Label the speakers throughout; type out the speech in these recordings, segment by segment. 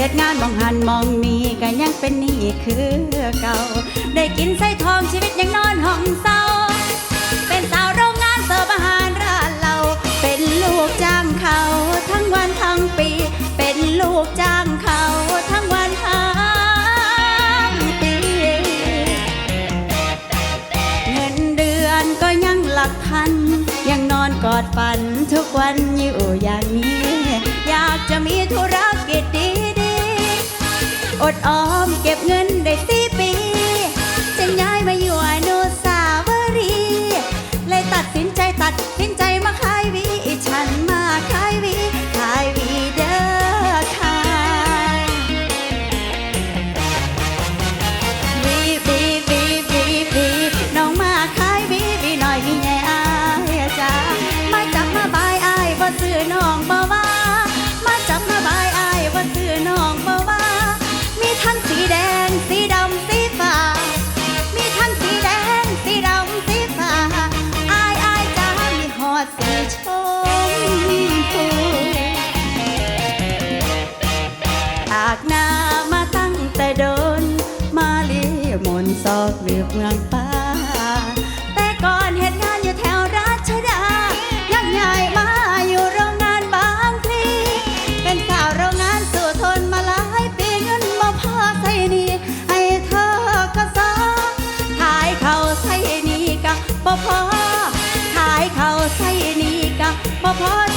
Speaker 1: เหตุงานมองหันมองนี้ก็ยังเป็นนี้คือเก่า ได้กินไส้ทองชีวิตยังนอนห้องเศร้า เป็นสาวโรงงานเสิร์ฟอาหารร้านเรา เป็นลูกจ้างเขา ทั้งวันทั้งปี เป็นลูกจ้างเขาทั้งวันทั้งปี เงินเดือนก็ยังหลักพัน ยังนอนกอดฝันทุกวันอยู่อย่างนี้ อยากจะมี ดออมเก็บเงินได้สี่ปีจะย้ายมาอยู่อนุสาวรีย์เลยตัดสินใจตัดสินใจมาขายวีฉันมาขายวีขายวีเด้อค่ะวีวีวีวีวีน้องมาขายวีวีหน่อยมีแง่อายจ้ามาจับมาบายอายบ่ซื้อน้องบ่ นต์ซอกหรือเมืองป้าแต่ก่อนเหตุงานอยู่แถวราชดา ยังใหญ่มาอยู่โรงงานบางพลีเป็นสาวโรงงานสู่ทนมาหลายปีเงินมาพอใส่นีให้เธอก็ซอขายเขาใส่นีกะบ่พอขายเขาใส่นีกะบ่พอ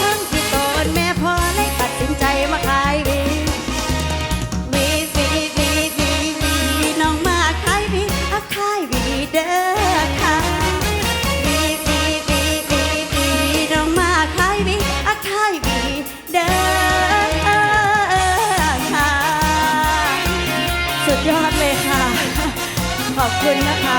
Speaker 1: อบคุณนะคะ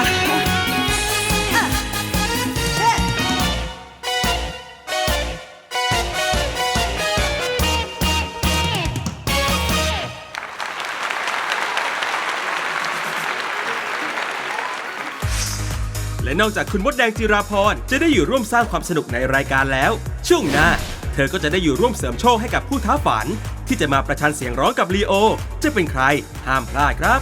Speaker 2: และนอกจากคุณมดแดงจิราพรจะได้อยู่ร่วมสร้างความสนุกในรายการแล้ว ช่วงหน้า เธอก็จะได้อยู่ร่วมเสริมโชคให้กับผู้ท้าฝัน ที่จะมาประชันเสียงร้องกับลีโอ จะเป็นใครห้ามพลาดครับ